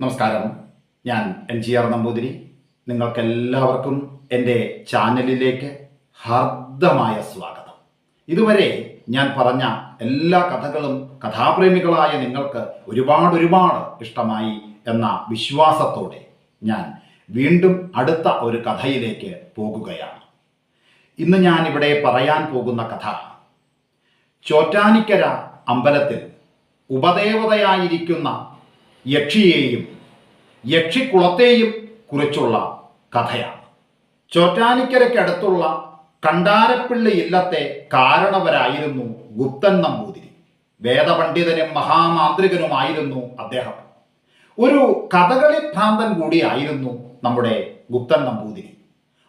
നമസ്കാരം. ഞാൻ N G R Namboothiri. നിങ്ങൾക്കെല്ലാവർക്കും എന്റെ ചാനലിലേക്ക് ഹർദ്ദമായ സ്വാഗതം. ഇതുവരെ ഞാൻ പറഞ്ഞ എല്ലാ കഥകളും കഥാപ്രേമികളായ നിങ്ങൾക്ക് ഒരുപാട് ഒരുപാട് ഇഷ്ടമായി എന്ന വിശ്വാസത്തോടെ ഞാൻ വീണ്ടും അടുത്ത ഒരു കഥയിലേക്ക് പോകുകയാണ്. ഇന്ന് ഞാൻ ഇവിടെ പറയാൻ പോകുന്ന കഥ ചോറ്റാനിക്കര അമ്പലത്തിൽ ഉപദേവതയായിരിക്കുന്ന യക്ഷിയെയും യക്ഷിക്കുളത്തെയും കുറിച്ചുള്ള കഥയാണ്. ചോറ്റാനിക്കരയ്ക്കടുത്തുള്ള കണ്ടാരപ്പിള്ളി ഇല്ലത്തെ കാരണവരായിരുന്നു ഗുപ്തൻ നമ്പൂതിരി. വേദപണ്ഡിതനും മഹാമാന്ത്രികനുമായിരുന്നു അദ്ദേഹം. ഒരു കഥകളി ഭ്രാന്തൻ കൂടിയായിരുന്നു നമ്മുടെ ഗുപ്തൻ നമ്പൂതിരി.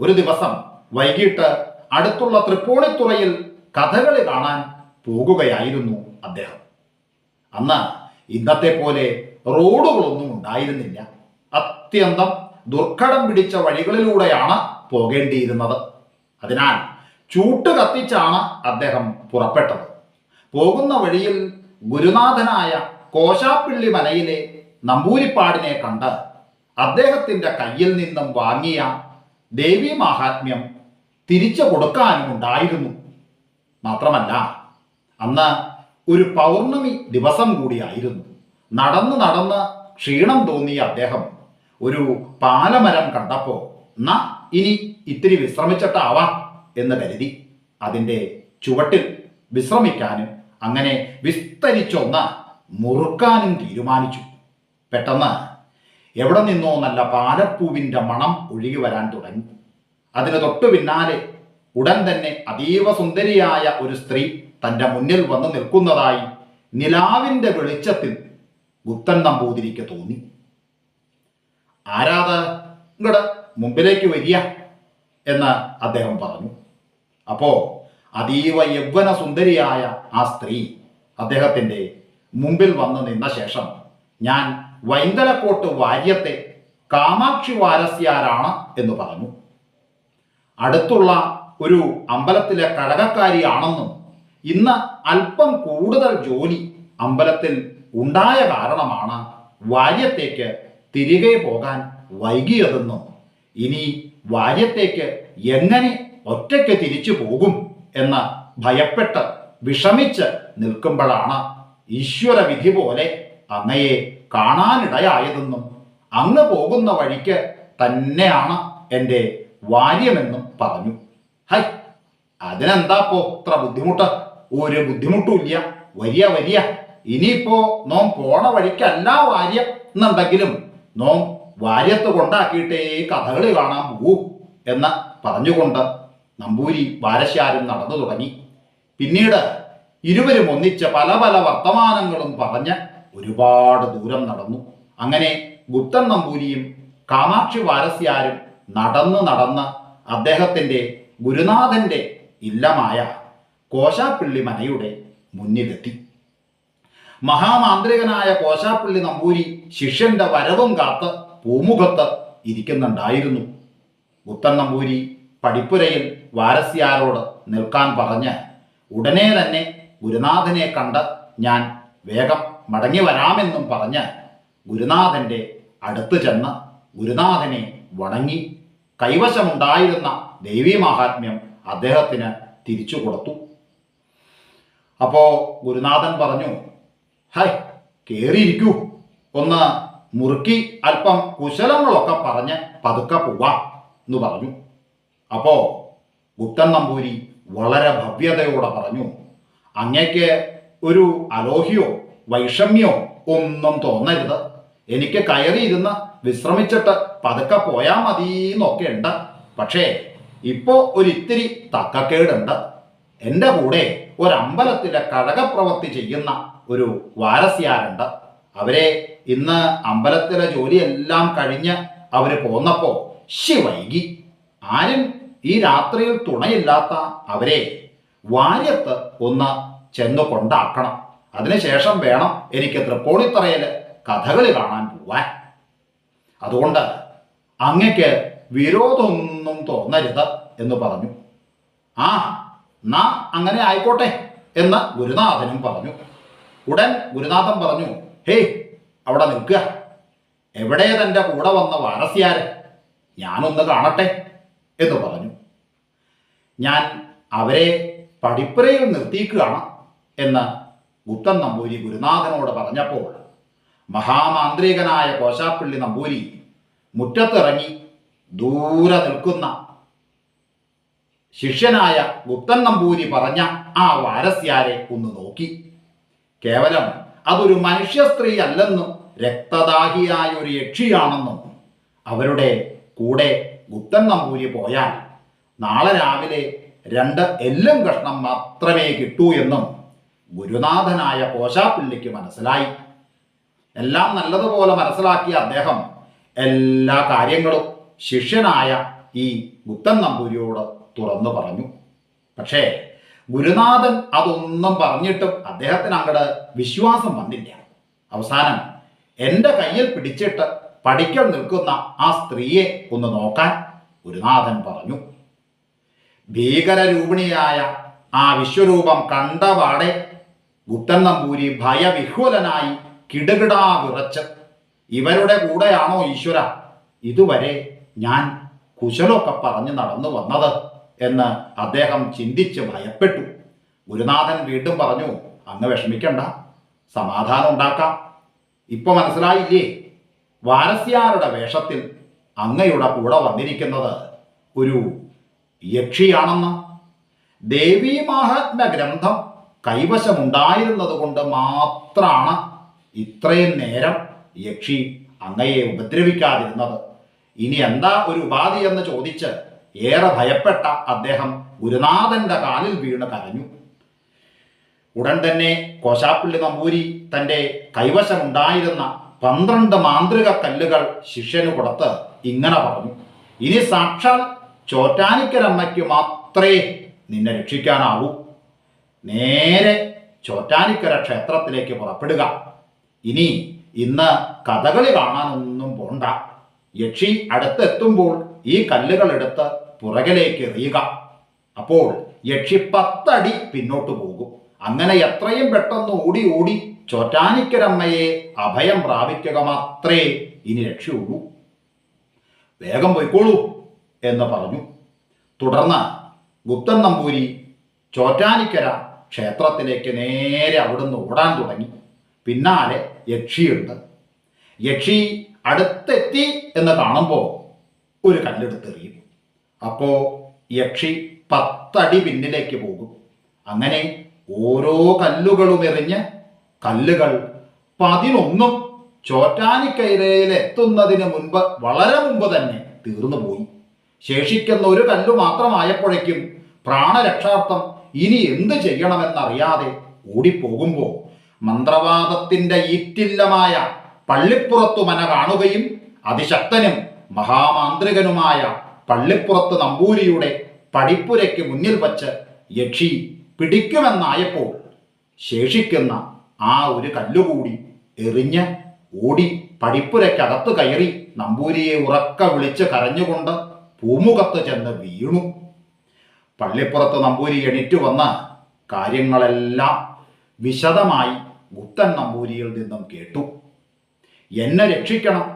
ഒരു ദിവസം വൈകിട്ട് അടുത്തുള്ള തൃപ്പൂണിത്തുറയിൽ കഥകളി കാണാൻ പോകുകയായിരുന്നു അദ്ദേഹം. അന്ന് ഇന്നത്തെ പോലെ റോഡുകളൊന്നും ഉണ്ടായിരുന്നില്ല. അത്യന്തം ദുർഘടം പിടിച്ച വഴികളിലൂടെയാണ് പോകേണ്ടിയിരുന്നത്. അതിനാൽ ചൂട്ട് കത്തിച്ചാണ് അദ്ദേഹം പുറപ്പെട്ടത്. പോകുന്ന വഴിയിൽ ഗുരുനാഥനായ കോശാപ്പിള്ളി മലയിലെ നമ്പൂരിപ്പാടിനെ കണ്ട് അദ്ദേഹത്തിന്റെ കയ്യിൽ നിന്നും വാങ്ങിയ ദേവി മാഹാത്മ്യം തിരിച്ചു കൊടുക്കാനും ഉണ്ടായിരുന്നു. മാത്രമല്ല അന്ന് ഒരു പൗർണമി ദിവസം കൂടിയായിരുന്നു. നടന്ന് നടന്ന് ക്ഷീണം തോന്നിയ അദ്ദേഹം ഒരു പാലമരം കണ്ടപ്പോൾ ന ഇനി ഇത്തിരി വിശ്രമിച്ചിട്ടാവാം എന്ന് കരുതി. അതിന്റെ ചുവട്ടിൽ വിശ്രമിക്കാനും അങ്ങനെ വിസ്തരിച്ചൊന്ന് മുറുക്കാനും തീരുമാനിച്ചു. പെട്ടെന്ന് എവിടെ നിന്നോ നല്ല പാലപ്പൂവിന്റെ മണം ഒഴുകി വരാൻ തുടങ്ങി. അതിന് തൊട്ടു പിന്നാലെ ഉടൻ തന്നെ അതീവ സുന്ദരിയായ ഒരു സ്ത്രീ തന്റെ മുന്നിൽ വന്ന് നിൽക്കുന്നതായി നിലാവിന്റെ വെളിച്ചത്തിൽ ഗുപ്തൻ നമ്പൂതിരിക്ക് തോന്നി. ആരാത്? ഇങ്ങട് മുമ്പിലേക്ക് വരിക എന്ന് അദ്ദേഹം പറഞ്ഞു. അപ്പോ അതീവ യൗവന സുന്ദരിയായ ആ സ്ത്രീ അദ്ദേഹത്തിന്റെ മുമ്പിൽ വന്നു നിന്ന ശേഷം ഞാൻ വൈന്തലക്കോട്ട് വാര്യത്തെ കാമാക്ഷി വാരസ്യാരാണ് എന്ന് പറഞ്ഞു. അടുത്തുള്ള ഒരു അമ്പലത്തിലെ കടകക്കാരിയാണെന്നും ഇന്ന് അല്പം കൂടുതൽ ജോലി അമ്പലത്തിൽ ഉണ്ടായ കാരണമാണ് വാര്യത്തേക്ക് തിരികെ പോകാൻ വൈകിയതെന്നും ഇനി വാര്യത്തേക്ക് എങ്ങനെ ഒറ്റയ്ക്ക് തിരിച്ചു പോകും എന്ന് ഭയപ്പെട്ട് വിഷമിച്ച് നിൽക്കുമ്പോഴാണ് ഈശ്വര വിധി പോലെ അങ്ങയെ കാണാനിടയായതെന്നും അങ്ങ് പോകുന്ന വഴിക്ക് തന്നെയാണ് എന്റെ വാര്യമെന്നും പറഞ്ഞു. ഹൈ അതിനെന്താപ്പോ ഇത്ര ബുദ്ധിമുട്ട്? ഒരു ബുദ്ധിമുട്ടുമില്ല വലിയ വരിക ഇനിയിപ്പോ നോം പോണ വഴിക്കല്ല വാര്യം എന്നുണ്ടെങ്കിലും നോം വാര്യത്ത് കൊണ്ടാക്കിയിട്ടേ കഥകളി കാണാൻ പോകൂ എന്ന് പറഞ്ഞുകൊണ്ട് നമ്പൂരി വാരശ്യാരും നടന്നു തുടങ്ങി. പിന്നീട് ഇരുവരും ഒന്നിച്ച് പല പല വർത്തമാനങ്ങളും പറഞ്ഞ് ഒരുപാട് ദൂരം നടന്നു. അങ്ങനെ ഗുപ്തൻ നമ്പൂരിയും കാമാക്ഷി വാരസ്യാരും നടന്ന് നടന്ന് അദ്ദേഹത്തിന്റെ ഗുരുനാഥന്റെ ഇല്ലമായ കോശാപ്പിള്ളി മനയുടെ മുന്നിലെത്തി. മഹാമാന്ത്രികനായ കോശാപ്പള്ളി നമ്പൂരി ശിഷ്യന്റെ വരവും കാത്ത് പൂമുഖത്ത് ഇരിക്കുന്നുണ്ടായിരുന്നു. മുത്തൻ നമ്പൂരി പടിപ്പുരയിൽ വാരസ്യാരോട് നിൽക്കാൻ പറഞ്ഞ് ഉടനെ തന്നെ ഗുരുനാഥനെ കണ്ട് ഞാൻ വേഗം മടങ്ങി വരാമെന്നും പറഞ്ഞ് ഗുരുനാഥന്റെ അടുത്ത് ചെന്ന് ഗുരുനാഥനെ വണങ്ങി കൈവശമുണ്ടായിരുന്ന ദേവീ മഹാത്മ്യം അദ്ദേഹത്തിന് തിരിച്ചു കൊടുത്തു. അപ്പോ ഗുരുനാഥൻ പറഞ്ഞു ഹൈ കേറിയിരിക്കൂ. ഒന്ന് മുറുക്കി അല്പം കുശലങ്ങളൊക്കെ പറഞ്ഞ് പതുക്കെ പോവാം എന്ന് പറഞ്ഞു. അപ്പോ ഗുപ്തൻ നമ്പൂരി വളരെ ഭവ്യതയോടെ പറഞ്ഞു അങ്ങയ്ക്ക് ഒരു അലോഹ്യോ വൈഷമ്യോ ഒന്നും തോന്നരുത്. എനിക്ക് കയറിയിരുന്ന് വിശ്രമിച്ചിട്ട് പതുക്കെ പോയാൽ മതി എന്നൊക്കെ ഉണ്ട് പക്ഷേ ഇപ്പോ ഒരിത്തിരി തക്കക്കേടുണ്ട്. എന്റെ കൂടെ ഒരമ്പലത്തിലെ കഴകപ്രവൃത്തി ചെയ്യുന്ന ഒരു വാരസ്യാരുണ്ട്. അവരെ ഇന്ന് അമ്പലത്തിലെ ജോലിയെല്ലാം കഴിഞ്ഞ് അവർ പോന്നപ്പോ ശി വൈകി ആരും ഈ രാത്രിയിൽ തുണയില്ലാത്ത അവരെ വാര്യത്ത് ഒന്ന് ചെന്ന് കൊണ്ടാക്കണം. അതിനുശേഷം വേണം എനിക്ക് തൃപ്പോണിത്തറയിൽ കഥകളി കാണാൻ പോവാൻ. അതുകൊണ്ട് അങ്ങക്ക് വിരോധമൊന്നും തോന്നരുത് എന്ന് പറഞ്ഞു. ആ നാ അങ്ങനെ ആയിക്കോട്ടെ എന്ന് ഗുരുനാഥനും പറഞ്ഞു. ഉടൻ ഗുരുനാഥൻ പറഞ്ഞു ഹേയ് അവിടെ നിൽക്കുക. എവിടെ തന്റെ കൂടെ വന്ന വാരസ്യാരൻ ഞാനൊന്ന് കാണട്ടെ എന്ന് പറഞ്ഞു. ഞാൻ അവരെ പടിപ്പുരയിൽ നിർത്തിയിക്കുകയാണ് എന്ന് ഗുപ്തൻ നമ്പൂരി ഗുരുനാഥനോട് പറഞ്ഞപ്പോൾ മഹാമാന്ത്രികനായ കോശാപ്പള്ളി നമ്പൂരി മുറ്റത്തിറങ്ങി ദൂരെ നിൽക്കുന്ന ശിഷ്യനായ ഗുപ്തൻ നമ്പൂരി പറഞ്ഞ ആ വാരസ്യാരെ ഒന്ന് നോക്കി. കേവലം അതൊരു മനുഷ്യ സ്ത്രീ അല്ലെന്നും രക്തദാഹിയായ ഒരു യക്ഷിയാണെന്നും അവരുടെ കൂടെ ഗുപ്തൻ നമ്പൂരി പോയാൽ നാളെ രാവിലെ രണ്ട് എല്ലും കഷ്ണം മാത്രമേ കിട്ടൂ എന്നും ഗുരുനാഥനായ കോശാപ്പിള്ളിക്ക് മനസ്സിലായി. എല്ലാം നല്ലതുപോലെ മനസ്സിലാക്കിയ അദ്ദേഹം എല്ലാ കാര്യങ്ങളും ശിഷ്യനായ ഈ ഗുപ്തൻ നമ്പൂരിയോട് തുറന്നു പറഞ്ഞു. പക്ഷേ ഗുരുനാഥൻ അതൊന്നും പറഞ്ഞിട്ടും അദ്ദേഹത്തിന് അങ്ങോട്ട് വിശ്വാസം വന്നില്ല. അവസാനം എന്റെ കയ്യിൽ പിടിച്ചിട്ട് പഠിക്കൽ നിൽക്കുന്ന ആ സ്ത്രീയെ ഒന്ന് നോക്കാൻ ഗുരുനാഥൻ പറഞ്ഞു. ഭീകരരൂപിണിയായ ആ വിശ്വരൂപം കണ്ടപാടെ ഗുപ്തൻ നമ്പൂരി ഭയവിഹ്വലനായി കിടുകിടാ വിറച്ച് ഇവരുടെ കൂടെയാണോ ഈശ്വര? ഇതുവരെ ഞാൻ കുശലൊക്കെ പറഞ്ഞു നടന്നു വന്നത്. എന്ന് അദ്ദേഹം ചിന്തിച്ച് ഭയപ്പെട്ടു. ഗുരുനാഥൻ വീണ്ടും പറഞ്ഞു അങ്ങ് വിഷമിക്കണ്ട സമാധാനം ഉണ്ടാക്കാം. ഇപ്പൊ മനസ്സിലായില്ലേ? വാരസ്യാരുടെ വേഷത്തിൽ അങ്ങയുടെ കൂടെ വന്നിരിക്കുന്നത് ഒരു യക്ഷിയാണെന്ന്. ദേവീ മഹാത്മ ഗ്രന്ഥം കൈവശമുണ്ടായിരുന്നത് കൊണ്ട് മാത്രമാണ് ഇത്രയും നേരം യക്ഷി അങ്ങയെ ഉപദ്രവിക്കാതിരുന്നത്. ഇനി എന്താ ഒരു ഉപാധി എന്ന് ചോദിച്ച് ഏറെ ഭയപ്പെട്ട അദ്ദേഹം ഗുരുനാഥന്റെ കാലിൽ വീണ് കരഞ്ഞു. ഉടൻ തന്നെ കോശാപ്പള്ളി നമ്പൂരി തന്റെ കൈവശമുണ്ടായിരുന്ന പന്ത്രണ്ട് മാന്ത്രിക കല്ലുകൾ ശിഷ്യന് കൊടുത്ത് ഇങ്ങനെ പറഞ്ഞു ഇനി സാക്ഷാൽ ചോറ്റാനിക്കരമ്മയ്ക്ക് മാത്രമേ നിന്നെ രക്ഷിക്കാനാവൂ. നേരെ ചോറ്റാനിക്കര ക്ഷേത്രത്തിലേക്ക് പുറപ്പെടുക. ഇനി ഇന്ന് കഥകളി കാണാനൊന്നും പോണ്ട. യക്ഷി അടുത്തെത്തുമ്പോൾ ഈ കല്ലുകൾ എടുത്ത് പുറകിലേക്ക് എറിയുക അപ്പോൾ യക്ഷി പത്തടി പിന്നോട്ട് പോകും. അങ്ങനെ എത്രയും പെട്ടെന്ന് ഓടി ഓടി ചോറ്റാനിക്കരമ്മയെ അഭയം പ്രാപിക്കുക മാത്രമേ ഇനി രക്ഷയുള്ളൂ. വേഗം പോയിക്കോളൂ എന്ന് പറഞ്ഞു. തുടർന്ന് ഗുപ്തൻ നമ്പൂരി ചോറ്റാനിക്കര ക്ഷേത്രത്തിലേക്ക് നേരെ അവിടുന്ന് ഓടാൻ തുടങ്ങി. പിന്നാലെ യക്ഷിയുണ്ട്. യക്ഷി അടുത്തെത്തി എന്ന് കാണുമ്പോൾ ഒരു കല്ലെടുത്തെറിയും. അപ്പോൾ യക്ഷി പത്തടി പിന്നിലേക്ക് പോകും. അങ്ങനെ ഓരോ കല്ലുകളും എറിഞ്ഞ് കല്ലുകൾ പതിനൊന്നും ചോറ്റാനിക്കൈരയിൽ എത്തുന്നതിന് മുൻപ് വളരെ മുമ്പ് തന്നെ തീർന്നു പോയി. ശേഷിക്കുന്ന ഒരു കല്ലു മാത്രമായപ്പോഴേക്കും പ്രാണരക്ഷാർത്ഥം ഇനി എന്ത് ചെയ്യണമെന്നറിയാതെ ഓടിപ്പോകുമ്പോൾ മന്ത്രവാദത്തിന്റെ ഈറ്റില്ലമായ പള്ളിപ്പുറത്തു മന കാണുകയും അതിശക്തനും മഹാമാന്ത്രികനുമായ പള്ളിപ്പുറത്ത് നമ്പൂരിയുടെ പടിപ്പുരയ്ക്ക് മുന്നിൽ വച്ച് യക്ഷി പിടിക്കുമെന്നായപ്പോൾ ശേഷിക്കുന്ന ആ ഒരു കല്ലുകൂടി എറിഞ്ഞ് ഓടി പടിപ്പുരയ്ക്കകത്ത് കയറി നമ്പൂരിയെ ഉറക്ക വിളിച്ച് കരഞ്ഞുകൊണ്ട് പൂമുഖത്ത് ചെന്ന് വീണു. പള്ളിപ്പുറത്ത് നമ്പൂരി എണീറ്റു വന്ന് കാര്യങ്ങളെല്ലാം വിശദമായി ഗുപ്തൻ നമ്പൂരിയിൽ നിന്നും കേട്ടു. എന്നെ രക്ഷിക്കണം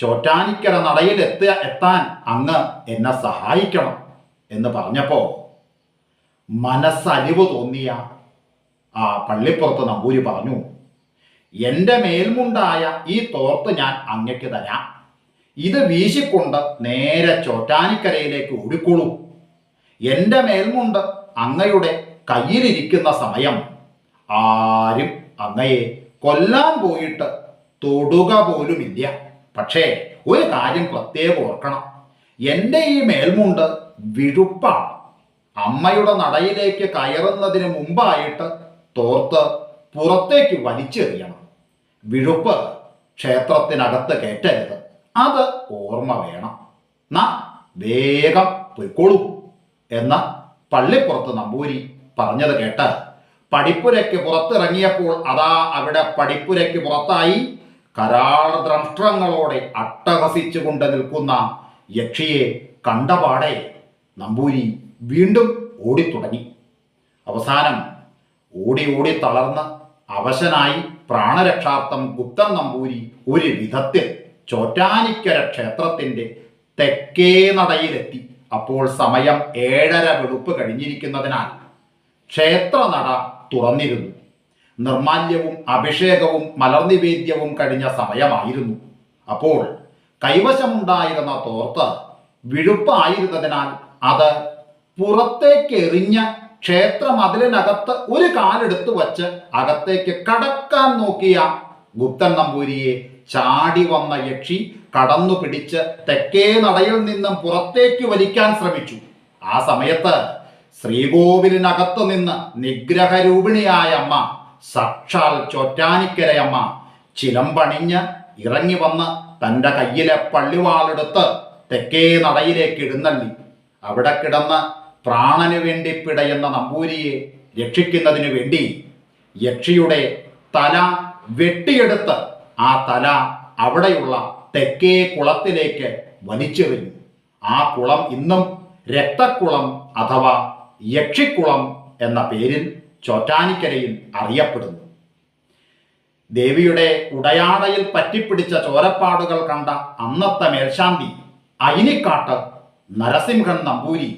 ചോറ്റാനിക്കര നടയിൽ എത്തുക എത്താൻ അങ്ങ് എന്നെ സഹായിക്കണം എന്ന് പറഞ്ഞപ്പോൾ മനസ്സലിവ് തോന്നിയ ആ പള്ളിപ്പുറത്ത് നമ്പൂരി പറഞ്ഞു എന്റെ മേൽമുണ്ടായ ഈ തോർത്ത് ഞാൻ അങ്ങയ്ക്ക് തരാം. ഇത് വീശിക്കൊണ്ട് നേരെ ചോറ്റാനിക്കരയിലേക്ക് ഓടിക്കൊള്ളൂ എന്റെ മേൽമുണ്ട് അങ്ങയുടെ കയ്യിലിരിക്കുന്ന സമയം. ആരും അങ്ങയെ കൊല്ലാൻ പോയിട്ട് തൊടുക പോലുമില്ല. പക്ഷേ ഒരു കാര്യം പ്രത്യേകം ഓർക്കണം. എന്റെ ഈ മേൽമുണ്ട് വിഴുപ്പാണ്. അമ്മയുടെ നടയിലേക്ക് കയറുന്നതിന് മുമ്പായിട്ട് തോർത്ത് പുറത്തേക്ക് വലിച്ചെറിയണം. വിഴുപ്പ് ക്ഷേത്രത്തിനകത്ത് കയറ്റരുത്. അത് ഓർമ്മ വേണം. നാ വേഗം പൊയ്ക്കോളൂ എന്ന് പള്ളിപ്പുറത്ത് നമ്പൂരി പറഞ്ഞത് കേട്ട് പടിപ്പുരയ്ക്ക് പുറത്തിറങ്ങിയപ്പോൾ അതാ അവിടെ പടിപ്പുരയ്ക്ക് പുറത്തായി കരാള ദ്രംഷ്ട്രങ്ങളോടെ അട്ടഹസിച്ചുകൊണ്ട് നിൽക്കുന്ന യക്ഷിയെ കണ്ടപാടെ നമ്പൂരി വീണ്ടും ഓടിത്തുടങ്ങി. അവസാനം ഓടി ഓടി തളർന്ന് അവശനായി പ്രാണരക്ഷാർത്ഥം ഗുപ്തൻ നമ്പൂരി ഒരു വിധത്തിൽ ചോറ്റാനിക്കര ക്ഷേത്രത്തിന്റെ തെക്കേ നടയിലെത്തി. അപ്പോൾ സമയം ഏഴര വെളുപ്പ് കഴിഞ്ഞിരിക്കുന്നതിനാൽ ക്ഷേത്രനട തുറന്നിരുന്നു. നിർമാല്യവും അഭിഷേകവും മലർനിവേദ്യവും കഴിഞ്ഞ സമയമായിരുന്നു. അപ്പോൾ കൈവശമുണ്ടായിരുന്ന തോർത്ത് വിഴുപ്പായിരുന്നതിനാൽ അത് പുറത്തേക്ക് എറിഞ്ഞ് ക്ഷേത്ര മതിലിനകത്ത് ഒരു കാലെടുത്ത് വച്ച് അകത്തേക്ക് കടക്കാൻ നോക്കിയ ഗുപ്തൻ നമ്പൂരിയെ ചാടി വന്ന യക്ഷി കടന്നു പിടിച്ച് തെക്കേ നടയിൽ നിന്നും പുറത്തേക്ക് വലിക്കാൻ ശ്രമിച്ചു. ആ സമയത്ത് ശ്രീകോവിലിനകത്ത് നിന്ന് നിഗ്രഹരൂപിണിയായ അമ്മ സാക്ഷാൽ ചോറ്റാനിക്കരയമ്മ ചിലമ്പണിഞ്ഞ് ഇറങ്ങി വന്ന് തന്റെ കയ്യിലെ പള്ളിവാളെടുത്ത് തെക്കേ നടയിലേക്ക് എഴുന്നള്ളി. അവിടെ കിടന്ന് പ്രാണനു വേണ്ടി പിടയുന്ന നമ്പൂരിയെ രക്ഷിക്കുന്നതിന് വേണ്ടി യക്ഷിയുടെ തല വെട്ടിയെടുത്ത് ആ തല അവിടെയുള്ള തെക്കേ കുളത്തിലേക്ക് വലിച്ചെറിഞ്ഞു ആ കുളം ഇന്നും രക്തക്കുളം അഥവാ യക്ഷിക്കുളം എന്ന പേരിൽ ചോറ്റാനിക്കരയിൽ അറിയപ്പെടുന്നു. ദേവിയുടെ ഉടയാടയിൽ പറ്റിപ്പിടിച്ച ചോരപ്പാടുകൾ കണ്ട അന്നത്തെ മേൽശാന്തി അയിനിക്കാട്ട് നരസിംഹൻ നമ്പൂരി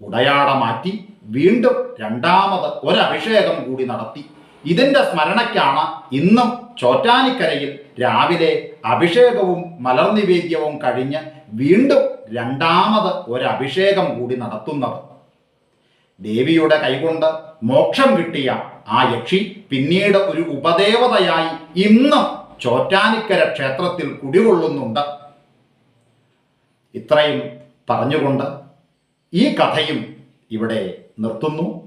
ഉടയാട മാറ്റി വീണ്ടും രണ്ടാമത് ഒരഭിഷേകം കൂടി നടത്തി. ഇതിന്റെ സ്മരണയ്ക്കാണ് ഇന്നും ചോറ്റാനിക്കരയിൽ രാവിലെ അഭിഷേകവും മലർനിവേദ്യവും കഴിഞ്ഞ് വീണ്ടും രണ്ടാമത് ഒരഭിഷേകം കൂടി നടത്തുന്നത്. ദേവിയുടെ കൈകൊണ്ട് മോക്ഷം കിട്ടിയ ആ യക്ഷി പിന്നീട് ഒരു ഉപദേവതയായി ഇന്നും ചോറ്റാനിക്കര ക്ഷേത്രത്തിൽ കുടികൊള്ളുന്നുണ്ട്. ഇത്രയും പറഞ്ഞുകൊണ്ട് ഈ കഥയും ഇവിടെ നിർത്തുന്നു.